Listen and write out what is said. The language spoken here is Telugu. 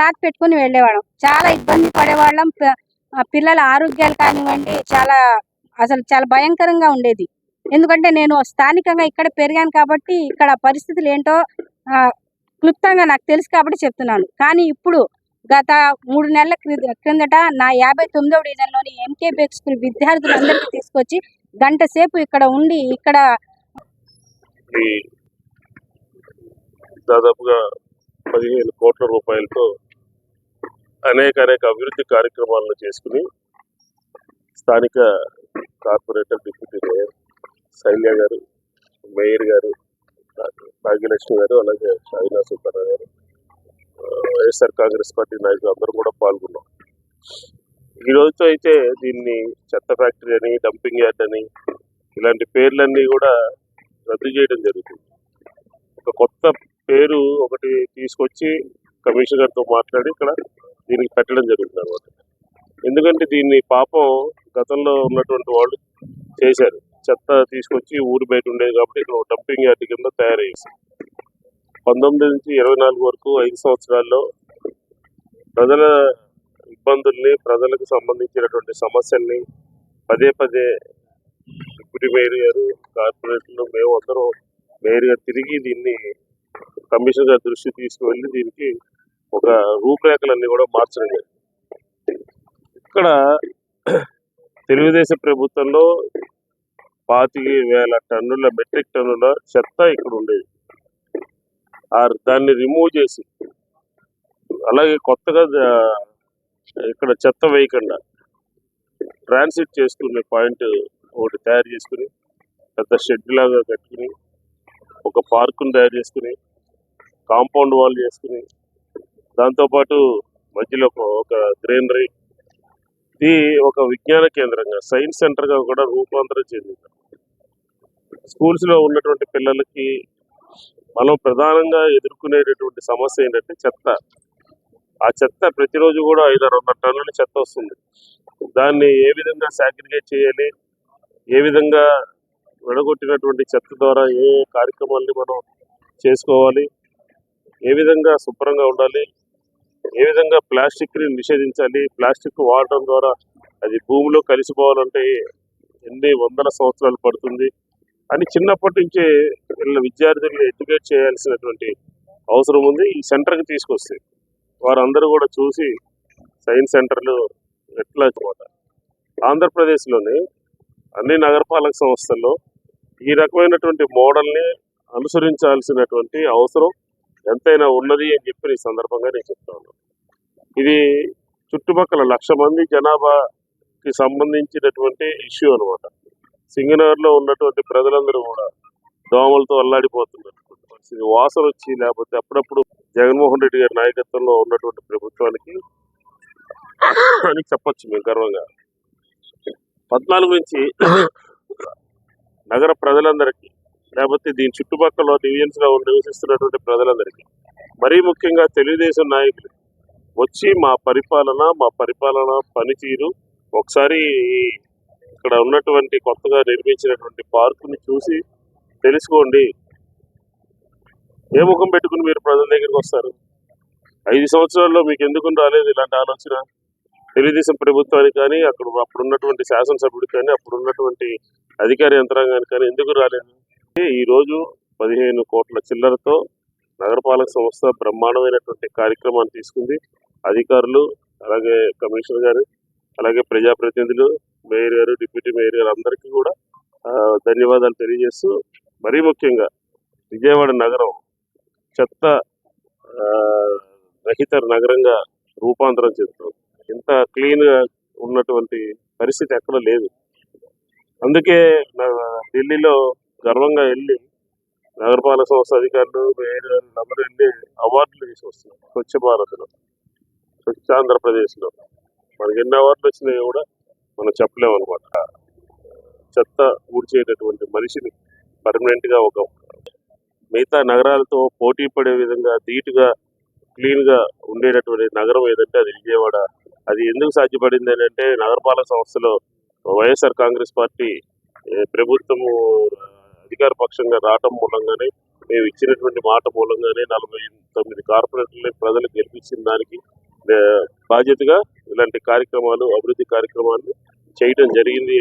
క్లాత్ పెట్టుకుని వెళ్ళేవాళ్ళం. చాలా ఇబ్బంది పడేవాళ్ళం. పిల్లల ఆరోగ్యాలు కానివ్వండి చాలా అసలు చాలా భయంకరంగా ఉండేది. ఎందుకంటే నేను స్థానికంగా ఇక్కడ పెరిగాను కాబట్టి ఇక్కడ పరిస్థితులు ఏంటో క్లుప్తంగా నాకు తెలుసు కాబట్టి చెప్తున్నాను. కానీ ఇప్పుడు గత మూడు నెలల క్రి- క్రిందట నా యాభై తొమ్మిదవ డివిజన్లోని ఎంకే బేక్ స్కూల్ విద్యార్థులందరికీ తీసుకొచ్చి గంట సేపు ఇక్కడ ఉండి ఇక్కడ దాదాపుగా పదిహేను కోట్ల రూపాయలతో అనేక అనేక అభివృద్ధి కార్యక్రమాలను చేసుకుని స్థానిక కార్పొరేటర్ డిప్యూటీ మేయర్ శైల్య గారు మేయర్ గారు భాగ్యలక్ష్మి గారు అలాగే షాయినా సుబ్బారావు గారు వైఎస్ఆర్ కాంగ్రెస్ పార్టీ నాయకులు అందరూ కూడా పాల్గొన్నాం. ఈ రోజుతో అయితే దీన్ని చెత్త ఫ్యాక్టరీ అని డంపింగ్ యార్డ్ అని ఇలాంటి పేర్లన్నీ కూడా రద్దు చేయడం జరుగుతుంది. ఒక కొత్త పేరు ఒకటి తీసుకొచ్చి కమిషనర్తో మాట్లాడి ఇక్కడ దీనికి పెట్టడం జరుగుతుంది అనమాట ఎందుకంటే దీన్ని పాపం గతంలో ఉన్నటువంటి వాళ్ళు చేశారు. చెత్త తీసుకొచ్చి ఊరు బయట ఉండేది కాబట్టి ఇక్కడ డంపింగ్ యార్డ్ కింద తయారు చేశారు పంతొమ్మిది నుంచి ఇరవై నాలుగు వరకు ఐదు సంవత్సరాల్లో ప్రజల ఇబ్బందుల్ని ప్రజలకు సంబంధించినటువంటి సమస్యల్ని పదే పదే డిప్యూటీ మేయర్ గారు కార్పొరేటర్లు మేము అందరం మేయర్ గారు తిరిగి దీన్ని కమిషనర్ గారి దృష్టి తీసుకువెళ్ళి దీనికి ఒక రూపురేఖలన్నీ కూడా మార్చడం ఇక్కడ తెలుగుదేశం ప్రభుత్వంలో పాతిక వేల టన్నుల మెట్రిక్ టన్నుల చెత్త ఇక్కడ ఉండేది. ఆ దాన్ని రిమూవ్ చేసి అలాగే కొత్తగా ఇక్కడ చెత్త వేయకుండా ట్రాన్సిట్ చేసుకునే పాయింట్ ఒకటి తయారు చేసుకుని పెద్ద షెడ్ లాగా కట్టుకుని ఒక పార్కును తయారు చేసుకుని కాంపౌండ్ వాల్ చేసుకుని దాంతోపాటు మధ్యలో ఒక- గ్రీనరీ. ఇది ఒక విజ్ఞాన కేంద్రంగా సైన్స్ సెంటర్గా కూడా రూపాంతరం చెందింది. స్కూల్స్లో ఉన్నటువంటి పిల్లలకి మనం ప్రధానంగా ఎదుర్కొనేటటువంటి సమస్య ఏంటంటే చెత్త. ఆ చెత్త ప్రతిరోజు కూడా ఐదారు వందల టన్నుల చెత్త వస్తుంది. దాన్ని ఏ విధంగా సాగ్రిగేట్ చేయాలి? ఏ విధంగా విడగొట్టినటువంటి చెత్త ద్వారా ఏ కార్యక్రమాల్ని మనం చేసుకోవాలి? ఏ విధంగా శుభ్రంగా ఉండాలి? ఏ విధంగా ప్లాస్టిక్ని నిషేధించాలి? ప్లాస్టిక్ వాడటం ద్వారా అది భూమిలో కలిసిపోవాలంటే ఎన్ని వందల సంవత్సరాలు పడుతుంది? అని చిన్నప్పటి నుంచే వీళ్ళ విద్యార్థుల్ని ఎడ్యుకేట్ చేయాల్సినటువంటి అవసరం ఉంది. ఈ సెంటర్కి తీసుకొస్తే వారందరూ కూడా చూసి సైన్స్ సెంటర్లు ఎట్లా అనమాట ఆంధ్రప్రదేశ్లోని అన్ని నగరపాలక సంస్థల్లో ఈ రకమైనటువంటి మోడల్ని అనుసరించాల్సినటువంటి అవసరం ఎంతైనా ఉన్నది అని చెప్పి ఈ సందర్భంగా నేను చెప్తాను ఇది చుట్టుపక్కల లక్ష మంది జనాభాకి సంబంధించినటువంటి ఇష్యూ అనమాట సింగనగర్లో ఉన్నటువంటి ప్రజలందరూ కూడా దోమలతో అల్లాడిపోతున్నారు పరిస్థితి. వాసన వచ్చి లేకపోతే అప్పుడప్పుడు జగన్మోహన్ రెడ్డి గారి నాయకత్వంలో ఉన్నటువంటి ప్రభుత్వానికి అని చెప్పచ్చు మేము గర్వంగా. పద్నాలుగు నుంచి నగర ప్రజలందరికీ లేకపోతే దీని చుట్టుపక్కల డివిజన్స్గా నివసిస్తున్నటువంటి ప్రజలందరికీ మరీ ముఖ్యంగా తెలుగుదేశం నాయకులు వచ్చి మా పరిపాలన మా పరిపాలన పనితీరు ఒకసారి ఇక్కడ ఉన్నటువంటి కొత్తగా నిర్మించినటువంటి పార్కుని చూసి తెలుసుకోండి. ఏ ముఖం పెట్టుకుని మీరు ప్రజల దగ్గరికి వస్తారు? ఐదు సంవత్సరాల్లో మీకు ఎందుకు రాలేదు ఇలాంటి ఆలోచన? తెలుగుదేశం ప్రభుత్వానికి కానీ అక్కడ అప్పుడు ఉన్నటువంటి శాసనసభ్యుడికి కానీ అప్పుడు ఉన్నటువంటి అధికార యంత్రాంగానికి కానీ ఎందుకు రాలేదు? ఈ రోజు పదిహేను కోట్ల చిల్లరతో నగరపాలక సంస్థ బ్రహ్మాండమైనటువంటి కార్యక్రమాన్ని తీసుకుంది. అధికారులు అలాగే కమిషనర్ గారు అలాగే ప్రజాప్రతినిధులు మేయర్ గారు డిప్యూటీ మేయర్ గారు అందరికీ కూడా ధన్యవాదాలు తెలియజేస్తూ మరీ ముఖ్యంగా విజయవాడ నగరం చెత్త రహిత నగరంగా రూపాంతరం చెందుతుంది. ఇంత క్లీన్గా ఉన్నటువంటి పరిస్థితి ఎక్కడ లేదు. అందుకే నా- ఢిల్లీలో గర్వంగా వెళ్ళి నగరపాలక సంస్థ అధికారులు మేయర్ అందరూ వెళ్ళి అవార్డులు తీసుకొస్తున్నారు స్వచ్ఛ భారత్లో స్వచ్ఛ ఆంధ్రప్రదేశ్లో. మనకి ఎన్ని అవార్డులు వచ్చినాయో కూడా మనం చెప్పలేము అనమాట చెత్త ఊడ్చేటటువంటి మనిషిని పర్మనెంట్గా ఒక మిగతా నగరాలతో పోటీ పడే విధంగా ధీటుగా క్లీన్గా ఉండేటటువంటి నగరం ఏదంటే అది విజయవాడ. అది ఎందుకు సాధ్యపడింది అని అంటే నగరపాలక సంస్థలో వైఎస్ఆర్ కాంగ్రెస్ పార్టీ ప్రభుత్వము అధికార పక్షంగా రావటం మూలంగానే మేము ఇచ్చినటువంటి మాట మూలంగానే నలభై తొమ్మిది కార్పొరేటర్లని ప్రజలు గెలిపించిన దానికి బాధ్యతగా ఇలాంటి కార్యక్రమాలు అభివృద్ధి కార్యక్రమాలు చేయడం జరిగింది.